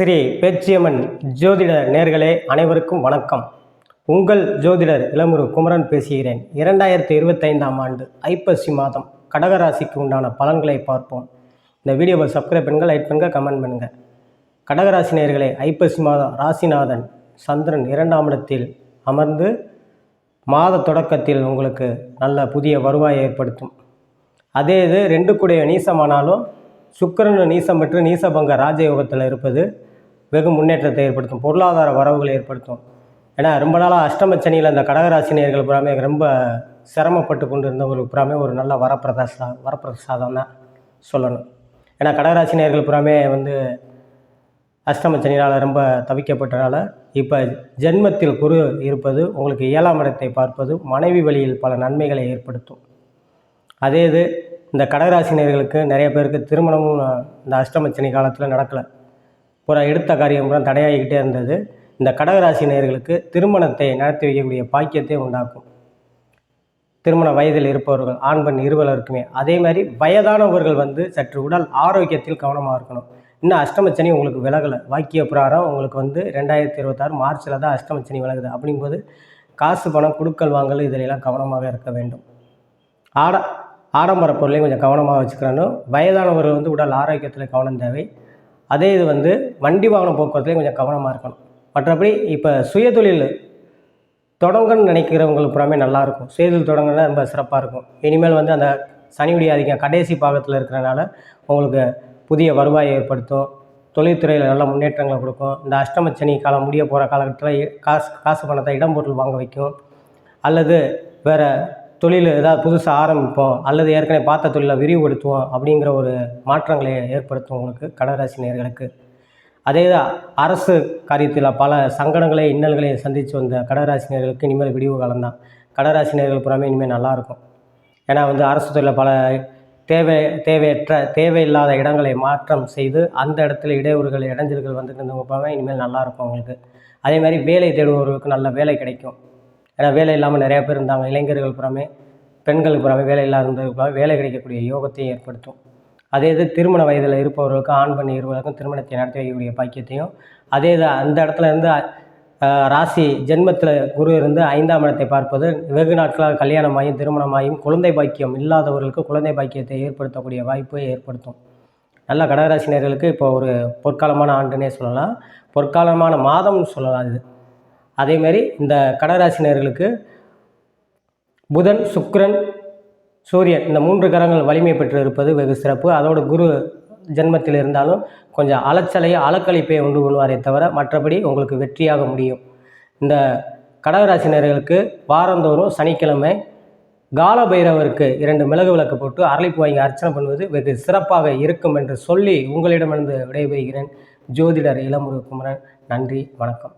ஸ்ரீ பேச்சியம்மன் ஜோதிட நேர்களே அனைவருக்கும் வணக்கம். உங்கள் ஜோதிடர் இளமுரு குமரன் பேசுகிறேன். இரண்டாயிரத்தி இருபத்தைந்தாம் ஆண்டு ஐப்பசி மாதம் கடகராசிக்கு உண்டான பலன்களை பார்ப்போம். இந்த வீடியோவை சப்ஸ்கிரைப் பண்ணுங்க லைக் பண்ணுங்க கமெண்ட் பண்ணுங்க. கடகராசி நேர்களே ஐப்பசி மாதம் ராசிநாதன் சந்திரன் இரண்டாம் இடத்தில் அமர்ந்து மாத தொடக்கத்தில் உங்களுக்கு நல்ல புதிய வருவாயை ஏற்படுத்தும். அதே இது ரெண்டு கூடிய நீசமானாலும் சுக்கிரன் நீசம் பெற்று நீசபங்க ராஜயோகத்தில் இருப்பது வெகு முன்னேற்றத்தை ஏற்படுத்தும் பொருளாதார வரவுகளை ஏற்படுத்தும். ஏன்னா ரொம்ப நாளாக அஷ்டமச்சனியில் அந்த கடகராசினியர்கள் புறாமே ரொம்ப சிரமப்பட்டு கொண்டு இருந்தவங்களுக்கு புறாமே ஒரு நல்ல வரப்பிரதாசா வரப்பிரசாதம் தான் சொல்லணும். ஏன்னா கடகராசினியர்கள் புறாமே வந்து அஷ்டமச்சனியால் ரொம்ப தவிக்கப்பட்டனால இப்போ ஜென்மத்தில் குரு இருப்பது உங்களுக்கு ஏழாம் இடத்தை பார்ப்பது மனைவி வழியில் பல நன்மைகளை ஏற்படுத்தும். அதே இது இந்த கடகராசினியர்களுக்கு நிறைய பேருக்கு திருமணமும் இந்த அஷ்டமச்சனி காலத்தில் நடக்கலை. பூரா எடுத்த காரியம் பூரா தடையாகிக்கிட்டே இருந்தது. இந்த கடகராசினியர்களுக்கு திருமணத்தை நடத்தி வைக்கக்கூடிய பாக்கியத்தை உண்டாக்கும். திருமண வயதில் இருப்பவர்கள் ஆண் பெண் இருவலருக்குமே அதே மாதிரி வயதானவர்கள் வந்து சற்று உடல் ஆரோக்கியத்தில் கவனமாக இருக்கணும். இன்னும் அஷ்டமச்சனி உங்களுக்கு விலகலை. வாக்கிய பிராரம் உங்களுக்கு வந்து ரெண்டாயிரத்தி இருபத்தாறு மார்ச்சில் தான் அஷ்டமச்சனி விலகுது. அப்படிங்கும்போது காசு பணம் கொடுக்கல் வாங்கல் இதிலெல்லாம் கவனமாக இருக்க வேண்டும். ஆட ஆடம்பர பொருளையும் கொஞ்சம் கவனமாக வச்சுக்கிறணும் வயதானவர்கள் வந்து உடல் ஆரோக்கியத்தில் கவனம் தேவை. அதே இது வந்து வண்டி வாகன போக்குவரத்துலேயும் கொஞ்சம் கவனமாக இருக்கணும். மற்றபடி இப்போ சுயதொழில் தொடங்கன்னு நினைக்கிறவங்களுக்கு புறாமே நல்லாயிருக்கும் சுயதொழில் தொடங்கினா ரொம்ப சிறப்பாக இருக்கும். இனிமேல் வந்து அந்த சனியுடைய அதிகம் கடைசி பாகத்தில் இருக்கிறனால உங்களுக்கு புதிய வருவாயை ஏற்படுத்தும். தொழில்துறையில் நல்ல முன்னேற்றங்களை கொடுக்கும். இந்த அஷ்டமச்சனி காலம் முடிய போகிற காலகட்டத்தில் காசு காசு பணத்தை இடம் பொருள் வாங்க வைக்கும். அல்லது வேறு தொழில் ஏதாவது புதுசாக ஆரம்பிப்போம் அல்லது ஏற்கனவே பார்த்த தொழிலை விரிவுபடுத்துவோம் அப்படிங்கிற ஒரு மாற்றங்களை ஏற்படுத்தும் உங்களுக்கு கடகராசி நேர்களுக்கு அதே தான் அரசு காரியத்தில் பல சங்கடங்களை இன்னல்களை சந்தித்து வந்த கடகராசினியர்களுக்கு இனிமேல் விடிவு காலம்தான் கடகராசினியர்கள் புறமே இனிமேல் நல்லாயிருக்கும் ஏன்னா வந்து அரசு தொழிலில் பல தேவை தேவையற்ற தேவையில்லாத இடங்களை மாற்றம் செய்து அந்த இடத்துல இடையூறுகள் இடைஞ்சல்கள் வந்துட்டு இருந்தவங்க இனிமேல் நல்லாயிருக்கும் அவங்களுக்கு. அதே மாதிரி வேலை தேடுபவர்களுக்கு நல்ல வேலை கிடைக்கும். ஏன்னா வேலை இல்லாமல் நிறையா பேர் இருந்தாங்க இளைஞர்கள் புறமே. பெண்களுக்கு பிறகு வேலை இல்லாத வேலை கிடைக்கக்கூடிய யோகத்தையும் ஏற்படுத்தும். அதே இது திருமண வயதில் இருப்பவர்களுக்கும் ஆண் பண்ணி இருவருக்கும் திருமணத்தை நடத்தி வைக்கக்கூடிய பாக்கியத்தையும் அதே இது அந்த இடத்துல இருந்து ராசி ஜென்மத்தில் குரு இருந்து ஐந்தாம் இடத்தை பார்ப்பது வெகு நாட்களாக கல்யாணமாயும் திருமணமாயும் குழந்தை பாக்கியம் இல்லாதவர்களுக்கு குழந்தை பாக்கியத்தை ஏற்படுத்தக்கூடிய வாய்ப்பை ஏற்படுத்தும். நல்ல கடகராசினியர்களுக்கு இப்போ ஒரு பொற்காலமான ஆண்டுனே சொல்லலாம். பொற்காலமான மாதம்னு சொல்லலாம் இது. அதேமாரி இந்த கடகராசினியர்களுக்கு புதன் சுக்ரன் சூரியன் இந்த மூன்று கிரகங்கள் வலிமை பெற்று இருப்பது வெகு சிறப்பு. அதோட குரு ஜென்மத்தில் இருந்தாலும் கொஞ்சம் அலைச்சலை அலக்களிப்பை உண்டு கொள்வாரே தவிர மற்றபடி உங்களுக்கு வெற்றியாக முடியும். இந்த கடகராசினர்களுக்கு வாரந்தோறும் சனிக்கிழமை கால பைரவருக்கு இரண்டு மிளகு விளக்கு போட்டு அரளிப்பு வாங்கி அர்ச்சனை பண்ணுவது வெகு சிறப்பாக இருக்கும் என்று சொல்லி உங்களிடமிருந்து விடைபெறுகிறேன். ஜோதிடர் இளமுருகுமரன் நன்றி வணக்கம்.